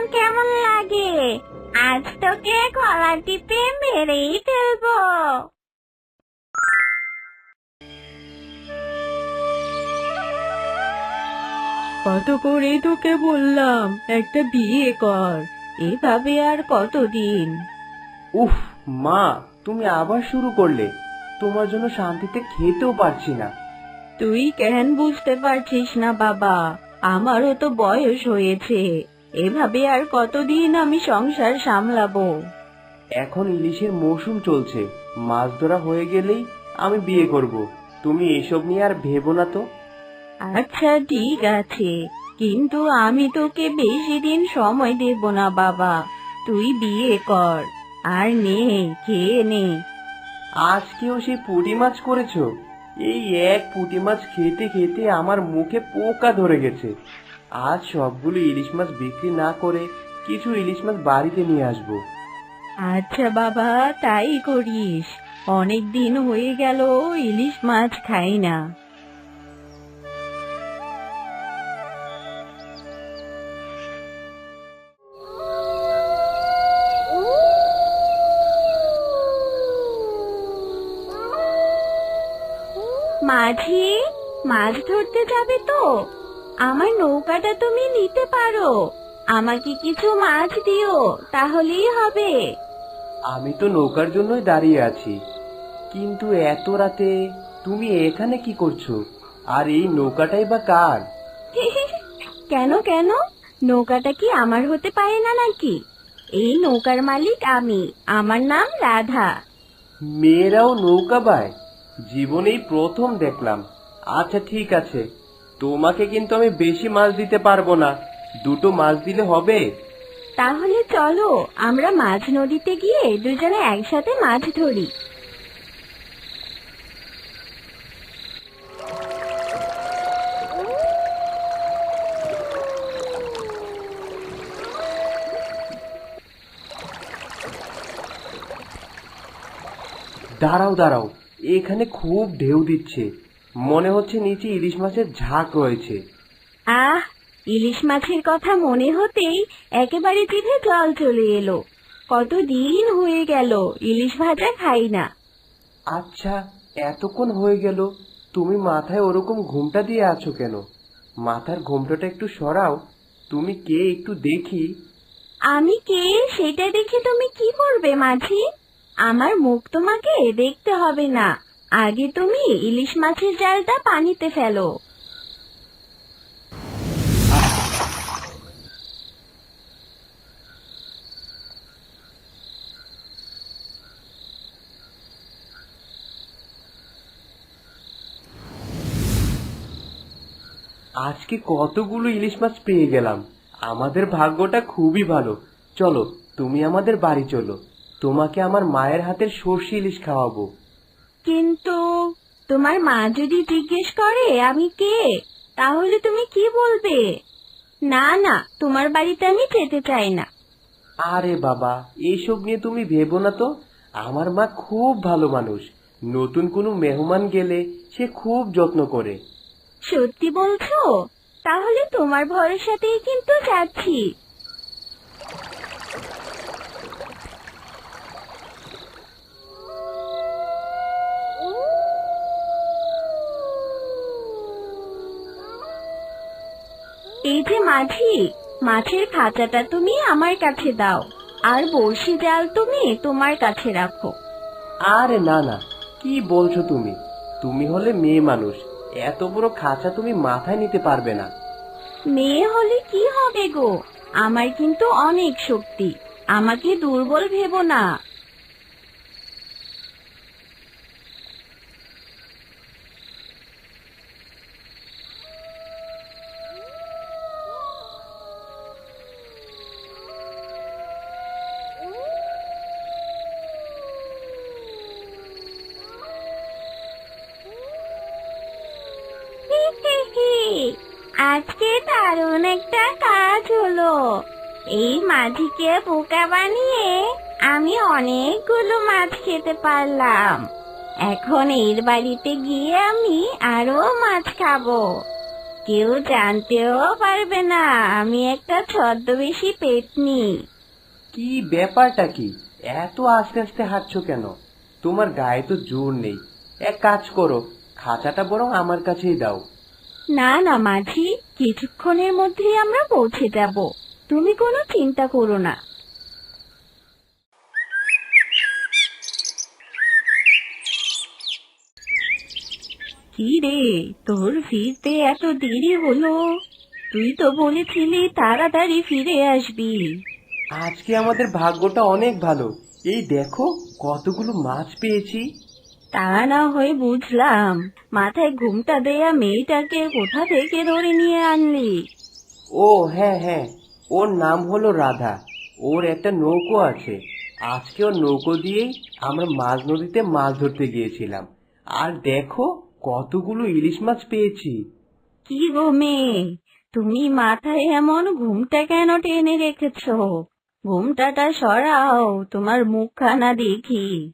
এখন কেমন লাগে? আজ তোকে গলা টিপে মেরেই ফেলব। কত করে তোকে বললাম একটা বিয়ে কর। এভাবে আর কতদিন? উফ মা তুমি আবার শুরু করলে। তোমার জন্য শান্তিতে খেতেও পারছি না। তুই কেন বুঝতে পারছিস না বাবা? আমারও তো বয়স হয়েছে। এভাবে আর কতদিন আমি সংসার সামলাবো? এখন ইলিশের মৌসুম চলছে। মাছ ধরা হয়ে গেলেই আমি বিয়ে করব। তুমি এসব নিয়ে আর ভেবো না তো। আচ্ছা ঠিক আছে। কিন্তু আমি তোকে বেশি দিন সময় দেব না বাবা। তুই বিয়ে কর। আর নে খেয়ে নে। আজকেও সেই পুঁটি মাছ করেছ? এই এক পুঁটি মাছ খেতে খেতে আমার মুখে পোকা ধরে গেছে। আজ সবগুলো ইলিশ মাছ বিক্রি না করে কিছু ইলিশ মাছ বাড়িতে নিয়ে আসব। আচ্ছা বাবা, তাই করিস। অনেক দিন হয়ে গেল, ইলিশ মাছ খাই না। মাঝি, মাছ ধরতে যাবে তো? আমার নৌকাটা তুমি নিতে পারো। আমাকে কিছু মাছ দিও তাহলেই হবে। আমি তো নৌকার জন্যই দাঁড়িয়ে আছি। কিন্তু এত রাতে তুমি এখানে কি করছ? আর এই নৌকাটাই বা কার? কেন কেন? নৌকাটা কি আমার হতে পারে না নাকি? এই নৌকার মালিক আমি আমার নাম রাধা। মেয়েরাও নৌকা বায়। জীবনেই প্রথম দেখলাম। আচ্ছা ঠিক আছে। তোমাকে কিন্তু আমি বেশি মাছ দিতে পারব না। দুটো মাছ দিলে হবে। তাহলে চলো আমরা মাছ নদীতে গিয়ে দুজনে একসাথে মাছ ধরি। দাঁড়াও দাঁড়াও। এখানে খুব ঢেউ দিচ্ছে। মনে হচ্ছে নিচে ইলিশ মাছের ঝাঁক রয়েছে। আহ ইলিশ মাছের কথা মনে হতেই একেবারে জিভে জল চলে এলো। কত দিন হয়ে গেল ইলিশ ভাজা খাই না। আচ্ছা এতক্ষণ হয়ে গেল তুমি মাথায় ওরকম ঘুমটা দিয়ে আছো কেন? মাথার ঘুমটাটা একটু সরাও তুমি কে একটু দেখি। আমি কে? সেটা দেখে তুমি কি করবে মাঝি? আমার মুখ তোমাকে দেখতে হবে না। আগে তুমি ইলিশ মাছের জালটা পানিতে ফেলো। আজকে কতগুলো ইলিশ মাছ পেয়ে গেলাম। আমাদের ভাগ্যটা খুবই ভালো। চলো, তুমি আমাদের বাড়ি চলো। তোমাকে আমার মায়ের হাতের সর্ষে ইলিশ খাওয়াবো। কিন্তু তোমার মা যদি জিজ্ঞেস করে আমি কে? তাহলে তুমি কি বলবে? না না তোমার বাড়িতে আমি যেতে চাই না। আরে বাবা এইসব নিয়ে তুমি ভেবো না তো। আমার মা খুব ভালো মানুষ। নতুন কোনো মেহমান গেলে সে খুব যত্ন করে। সত্যি বলছো? তাহলে তোমার ভরসাতেই কিন্তু যাচ্ছি। এই যে মাঝি মাছের খাঁচাটা তুমি আমার কাছে দাও আর বড়শি জাল তুমি তোমার কাছে রাখো। আরে না না কি বলছো তুমি? তুমি হলে মেয়ে মানুষ এত বড় খাঁচা তুমি মাথায় নিতে পারবে না। মেয়ে হলে কি হবে গো? আমার কিন্তু অনেক শক্তি আমাকে দুর্বল ভেবো না। দারুণ একটা কাজ হলো। এই মাঝিকে বোকা বানিয়ে আমি অনেকগুলো মাছ খেতে পারলাম। এখন এর বাড়িতে গিয়ে আমি আরও মাছ খাব। কেউ জানতেও পারবে না, আমি একটা ছদ্মবেশী পেতনি। কি ব্যাপারটা কি? এত আস্তে আস্তে হাঁটছো কেন? তোমার গায়ে তো জোর নেই। এক কাজ করো, খাঁচাটা বরং আমার কাছেই দাও। না না, মাঝি, কিছুক্ষণের মধ্যেই আমরা পৌঁছে যাব। তুমি কোনো চিন্তা করো না। কি রে, তোর ফিরতে এত দেরি হলো? তুই তো বলেছিলি তাড়াতাড়ি ফিরে আসবি। আজকে আমাদের ভাগ্যটা অনেক ভালো। এই দেখো, কতগুলো মাছ পেয়েছি। তা না হয়ে বুঝলাম। মাথায় ঘুমটা দেয়া মেয়েটাকে কোথা থেকে ধরে নিয়ে আনলি? ও হ্যাঁ হ্যাঁ। ওর নাম হলো রাধা। ওর একটা নৌকো আছে। আজকে ওর নৌকো দিয়েই আমরা মাঝ নদীতে মাছ ধরতে গিয়েছিলাম। আর দেখো কতগুলো ইলিশ মাছ পেয়েছি। কি গো মেয়ে? তুমি মাথায় এমন ঘুমটা কেন টেনে রেখেছো? ঘুমটাটা সরাও তোমার মুখখানা দেখি।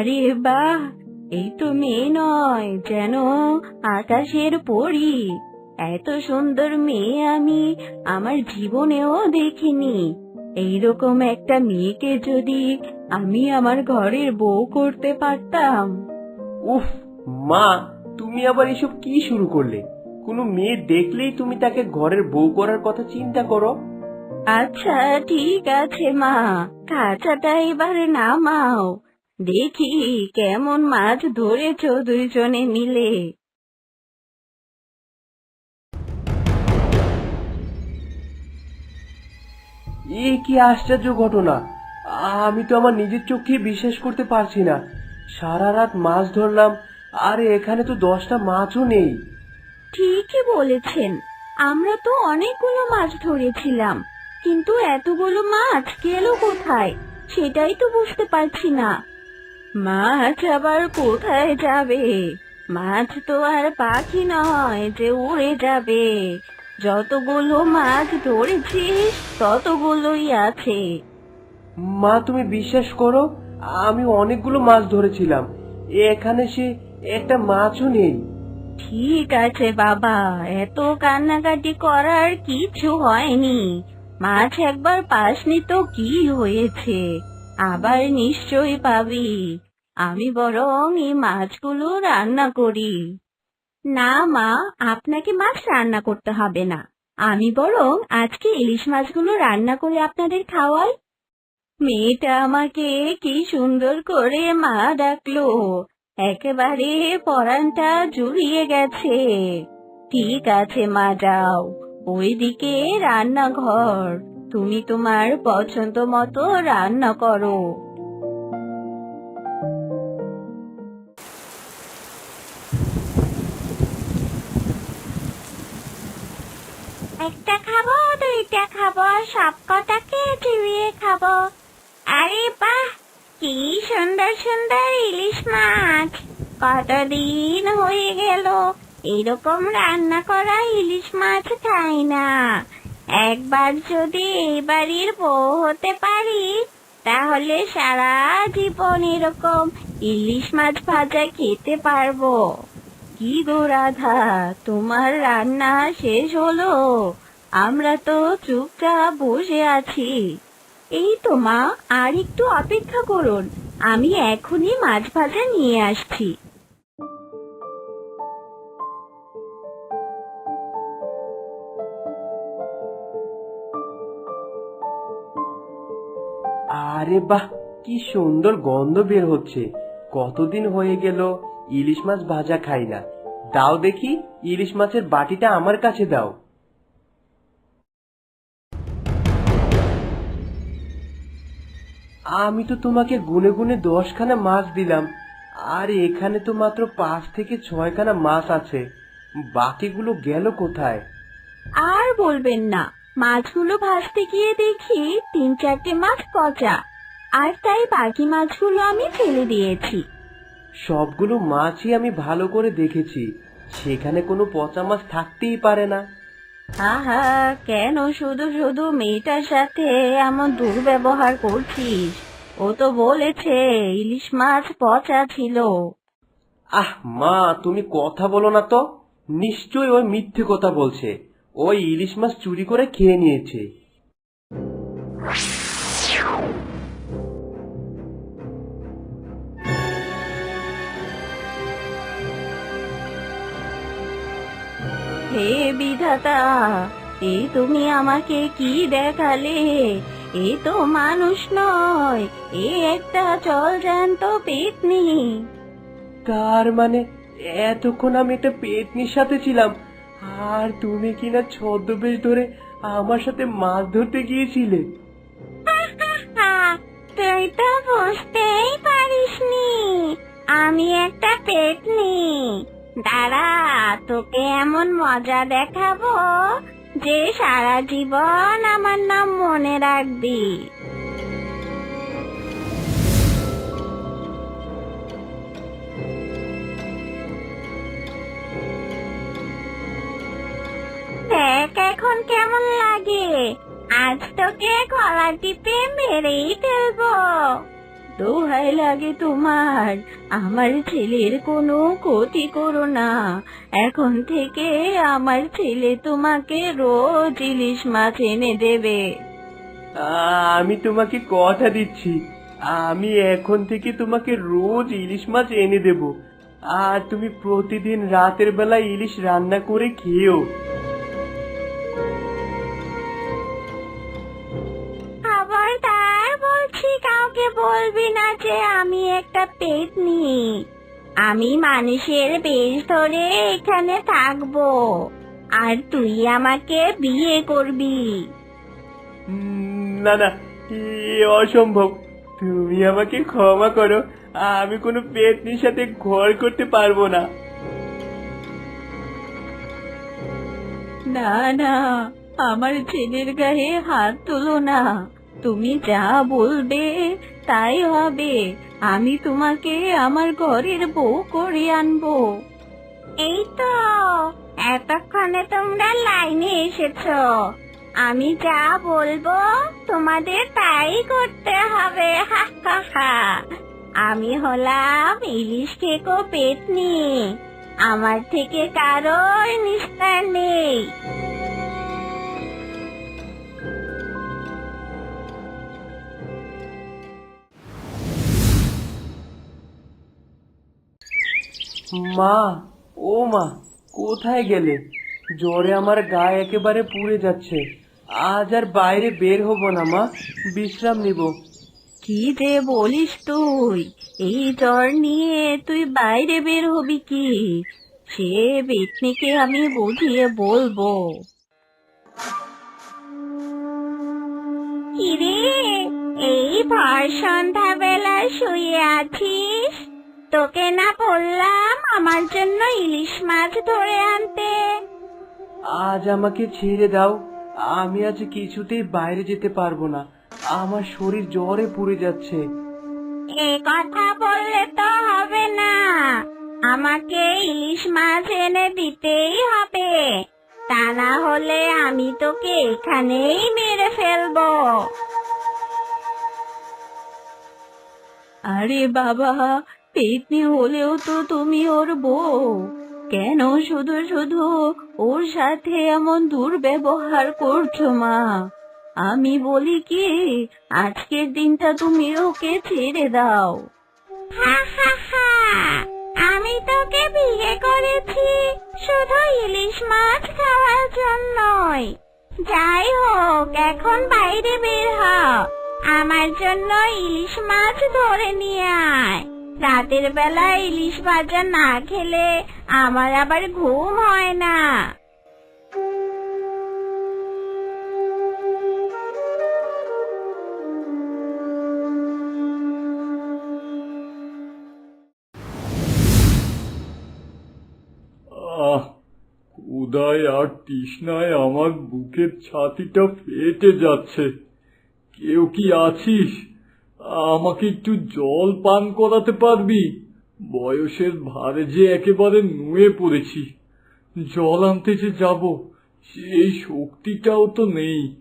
আরে বাহ এই তো মেয়ে নয় যেন আকাশের পরী। এত সুন্দর মেয়ে আমি আমার জীবনেও দেখিনি। এইরকম একটা মেয়েকে যদি আমি আমার ঘরের বউ করতে পারতাম। উফ মা তুমি আবার এসব কি শুরু করলে? কোনো মেয়ে দেখলেই তুমি তাকে ঘরের বউ করার কথা চিন্তা করো। আচ্ছা ঠিক আছে মা কাঁচাটা এবার নামাও। দেখি কেমন মাছ ধরেছ দুইজনে মিলে। এ কি আশ্চর্য ঘটনা। আমি তো আমার নিজের চোখে বিশ্বাস করতে পারছি না। সারা রাত মাছ ধরলাম আর এখানে তো দশটা মাছও নেই। ঠিকই বলেছেন আমরা তো অনেকগুলো মাছ ধরেছিলাম কিন্তু এতগুলো মাছ গেল কোথায়? সেটাই তো বুঝতে পারছি না। মাছ আবার কোথায় যাবে? মাছ তো আর পাখি নয় যে উড়ে যাবে। যতগুলো মাছ ধরেছিস ততগুলোই আছে। মা তুমি বিশ্বাস করো আমি অনেকগুলো মাছ ধরেছিলাম। এখানে সে একটা মাছও নেই। ঠিক আছে বাবা এত কান্নাকাটি করার কিছু হয়নি। মাছ একবার পাসনি তো কি হয়েছে? আবার নিশ্চয়ই পাবি। আমি বরং এই মাছগুলো রান্না করি। না মা, আপনাকে মাছ রান্না করতে হবে না। আমি বরং আজকে ইলিশ মাছগুলো রান্না করে আপনাদের খাওয়াই। মেয়েটা আমাকে কি সুন্দর করে মা ডাকলো। একেবারে পরানটা জুড়িয়ে গেছে। ঠিক আছে মা, যাও। ওইদিকে রান্নাঘর। তুমি তোমার পছন্দ মতো রান্না করো। একটা খাব, দুইটা খাব সব কটাকে চিবিয়ে খাব। আরে বাহ, কি সুন্দর সুন্দর ইলিশ মাছ। কতদিন হয়ে গেল, এরকম রান্না করা ইলিশ মাছ খাই না। একবার যদি এই বাড়ির বউ হতে পারি, তাহলে সারা জীবন এরকম ইলিশ মাছ ভাজা খেতে পারব। কি গো রাধা, তোমার রান্না শেষ হলো? আমরা তো চুপচাপ বসে আছি। এই তো মা, আর একটু অপেক্ষা করুন। আমি এখনই মাছ ভাজা নিয়ে আসছি। আরে বাহ, কি সুন্দর গন্ধ বের হচ্ছে। কতদিন হয়ে গেল ইলিশ মাছ ভাজা খাই না। দাও দেখি ইলিশ মাছের বাটিটা আমার কাছে দাও। আমি তো তোমাকে গুনে গুনে দশখানা মাছ দিলাম, আর এখানে তো মাত্র পাঁচ থেকে ছয়খানা মাছ আছে। বাকিগুলো গেল কোথায়? আর বলবেন না, মাছগুলো ভাজতে গিয়ে দেখি তিন চারটে মাছ পচা। আর তাই বাকি মাছগুলো আমি ফেলে দিয়েছি। সবগুলো মাছই আমি ভালো করে দেখেছি। সেখানে কোনো পচা মাছ থাকতেই পারে না। আহা কেন শুধু শুধু মেয়েটার সাথে এমন দুর্ব্যবহার করছিস? ও তো বলেছে ইলিশ মাছ পচা ছিল। আহ মা তুমি কথা বলো না তো। নিশ্চয়ই ওই মিথ্যে কথা বলছে। ওই ইলিশ মাছ চুরি করে খেয়ে নিয়েছে। হে বিধাতা এ তুমি আমাকে কি দেখালে? এ তো মানুষ নয় এ একটা চল জ্যান্ত পেতনি। তার মানে? এতক্ষণ আমি একটা পেতনির সাথে ছিলাম। আর তুমি কিনা ছদ্মবেশ ধরে আমার সাথে মাছ ধরতে গিয়েছিলে। তুই তো বুঝতেই পারিসনি আমি একটা পেতনি। দাঁড়া, তোকে এমন মজা দেখাবো যে সারা জীবন আমার নাম মনে রাখবি। দেখ এখন কেমন লাগে, আজ তোকে গলা টিপে মেরেই ফেলব। দোহাই লাগে তোমার। আমার ছেলের কোনো ক্ষতি করো না। এখন থেকে আমার ছেলে তোমাকে রোজ ইলিশ মাছ এনে দেবে। আমি তোমাকে কথা দিচ্ছি। আমি এখন থেকে তোমাকে রোজ ইলিশ মাছ এনে দেব। আর তুমি প্রতিদিন রাতের বেলা ইলিশ রান্না করে খেও বলবি না যে আমি একটা পেতনি। আমি মানুষের বেশ ধরে এখানে থাকব। আর তুই আমাকে বিয়ে করবি। উম, না না এ অসম্ভব। তুমি আমাকে ক্ষমা করো। আমি কোনো পেতনির সাথে ঘর করতে পারব না। না না আমার ছেলের গায়ে হাত তুলো না। তুমি যা বলবে তাই হবে। আমি তোমাকে আমার ঘরের বউ করে আনব। এই তো, এতক্ষণে তোমরা লাইনে এসেছ। আমি যা বলব তোমাদের তাই করতে হবে। হা আমি হলাম ইলিশ খেকো পেতনি। আমার থেকে কারোর নিস্তার নেই। মা, ও মা, কোথায় গেলে? জ্বরে আমার গায়ে একেবারে পুড়ে যাচ্ছে। আজ আর বাইরে বের হব না মা, বিশ্রাম নিব। কি যে বলিস তুই? এই জ্বর নিয়ে তুই বাইরে বের হবি কি? সে বেতনিকে আমি বুঝিয়ে বলব। এই ভর সন্ধ্যা বেলা শুয়ে আছিস? তোকে না বললাম আমার জন্য ইলিশ মাছ ধরে আনতে। আজ আমাকে ছেড়ে দাও। আমি আজ কিছুতেই বাইরে যেতে পারব না। আমার শরীর জ্বরে পুড়ে যাচ্ছে। এ কথা বললে তো হবে না। আমাকে ইলিশ মাছ এনে দিতেই হবে। তা না হলে আমি তোকে এখানেই মেরে ফেলব। আরে বাবা পেতনি হলেও তো তুমি ওর বউ। কেন শুধু শুধু ওর সাথে এমন দুর্ব্যবহার করছ মা? আমি বলি কি, আজকের দিনটা তুমি ওকে ছেড়ে দাও। হা হা হা, আমি তোকে বিয়ে করেছি শুধু ইলিশ মাছ খাওয়ার জন্যই। যাই হোক, এখন বাইরে বের হ। আমার জন্য ইলিশ মাছ ধরে নিয়ে আয়। রাতের বেলা ইলিশ ভাজা না খেলে আমার আবার ঘুম হয় না। আহ, উদয় আর তৃষ্ণায় আমার বুকের ছাতিটা ফেটে যাচ্ছে। কেউ কি আছিস? আমাকে একটু জল পান করাতে পারবি? বয়সের ভারে যে একেবারে নুয়ে পড়েছি। জল আনতে যে যাব সেই শক্তিটাও তো নেই।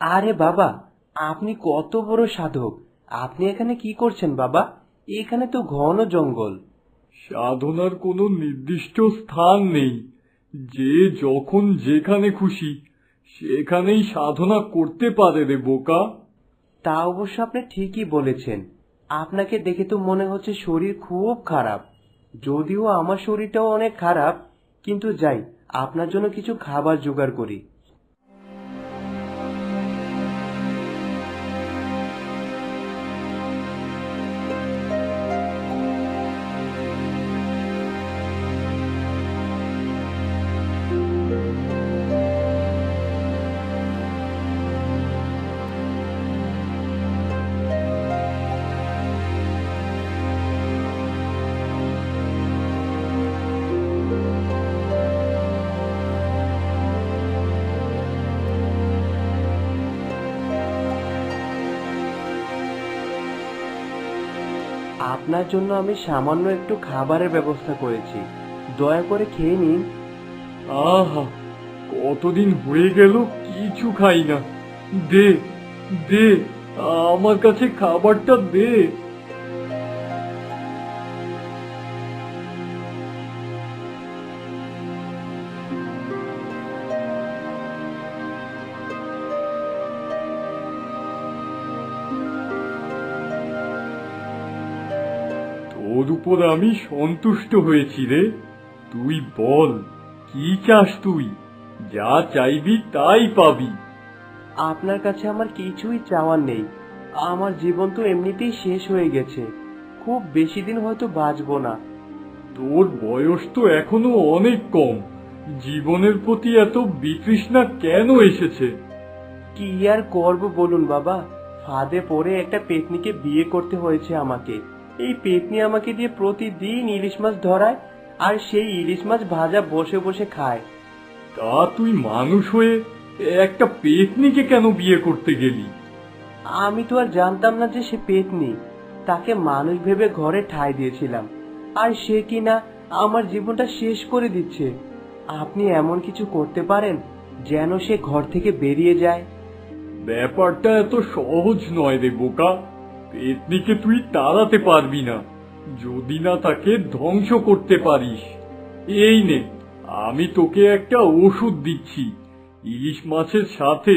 আরে বাবা আপনি কত বড় সাধক। আপনি এখানে কি করছেন বাবা? এখানে তো ঘন জঙ্গল। সাধনার কোনো নির্দিষ্ট স্থান নেই। যে যখন যেখানে খুশি সেখানেই সাধনা করতে পারে রে বোকা। তা অবশ্য আপনি ঠিকই বলেছেন। আপনাকে দেখে তো মনে হচ্ছে শরীর খুব খারাপ। যদিও আমার শরীরটাও অনেক খারাপ, কিন্তু যাই, আপনার জন্য কিছু খাবার জোগাড় করি। আপনার জন্য আমি সামান্য একটু খাবারের ব্যবস্থা করেছি। দয়া করে খেয়ে নিন। আহা, কতদিন হয়ে গেল কিছু খাই না। দে দে, আমার কাছে খাবারটা দে। তোর উপর আমি সন্তুষ্ট হয়েছি রে। তুই বল কি চাস তুই? যা চাইবি তাই পাবি। আপনার কাছে আমার কিছুই চাওয়ার নেই। আমার জীবন তো এমনিতেই শেষ হয়ে গেছে। খুব বেশি দিন হয়তো বাঁচবো না। তোর বয়স তো এখনও অনেক কম। জীবনের প্রতি এত বিতৃষ্ণা কেন এসেছে? কি আর করব বলুন বাবা? ফাঁদে পড়ে একটা পেতনিকে বিয়ে করতে হয়েছে আমাকে। এই পেতনি আমাকে দিয়ে প্রতিদিন ইলিশ মাছ ধরায় আর সেই ইলিশ মাছ ভাজা বসে বসে খায়। তা তুই মানুষ হয়ে একটা পেতনিকে কেন বিয়ে করতে গেলি? আমি তো আর জানতাম না যে সে পেতনি। তাকে মানুষ ভেবে ঘরে ঠাঁই দিয়েছিলাম। আর সে কিনা আমার জীবনটা শেষ করে দিচ্ছে। আপনি এমন কিছু করতে পারেন যেন সে ঘর থেকে বেরিয়ে যায়। ব্যাপারটা এত সহজ নয় রে বোকা। পেতনিকে তুই তাড়াতে পারবি না। যদি না তাকে ধ্বংস করতে পারিস। এই নে, আমি তোকে একটা ওষুধ দিচ্ছি। ইলিশ মাছের সাথে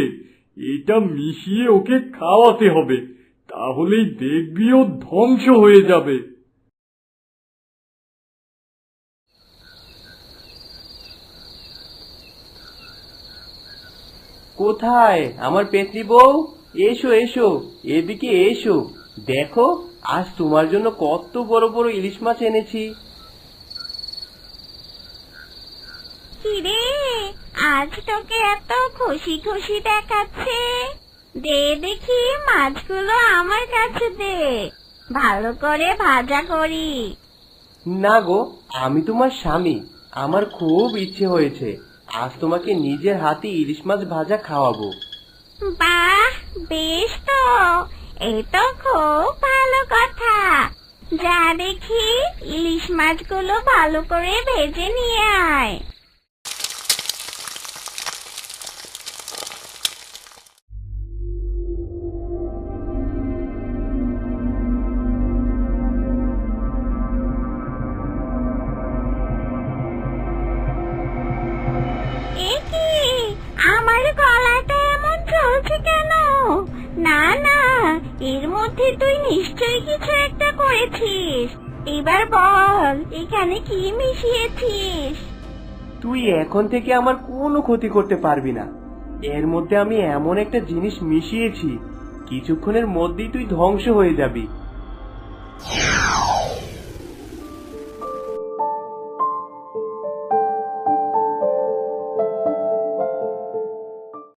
এটা মিশিয়ে ওকে খাওয়াতে হবে, তাহলেই দেখবি ও ধ্বংস হয়ে যাবে। কোথায়? আমার পেতনি বউ? এসো এসো, এদিকে এসো। দেখো আজ তোমার জন্য কত বড় বড় ইলিশ মাছ এনেছি। কিরে আজ তোকে এত খুশি খুশি দেখাচ্ছে। দে দেখি মাছগুলো আমার কাছে দে। ভালো করে ভাজা করি। না গো আমি তোমার স্বামী। আমার খুব ইচ্ছে হয়েছে আজ তোমাকে নিজের হাতে ইলিশ মাছ ভাজা খাওয়াবো। বাহ বেশ তো। তো খুব ভালো কথা। যা দেখি ইলিশ মাছগুলো ভালো করে ভেজে নিয়ে আয়। এর মধ্যে তুই নিশ্চয়ই কিছু একটা করেছিস। এবার বল, এখানে কি মিশিয়েছিস? তুই এখন থেকে আমার কোনো ক্ষতি করতে পারবি না। এর মধ্যে আমি এমন একটা জিনিস মিশিয়েছি, কিছুক্ষণের মধ্যেই তুই ধ্বংস হয়ে যাবি।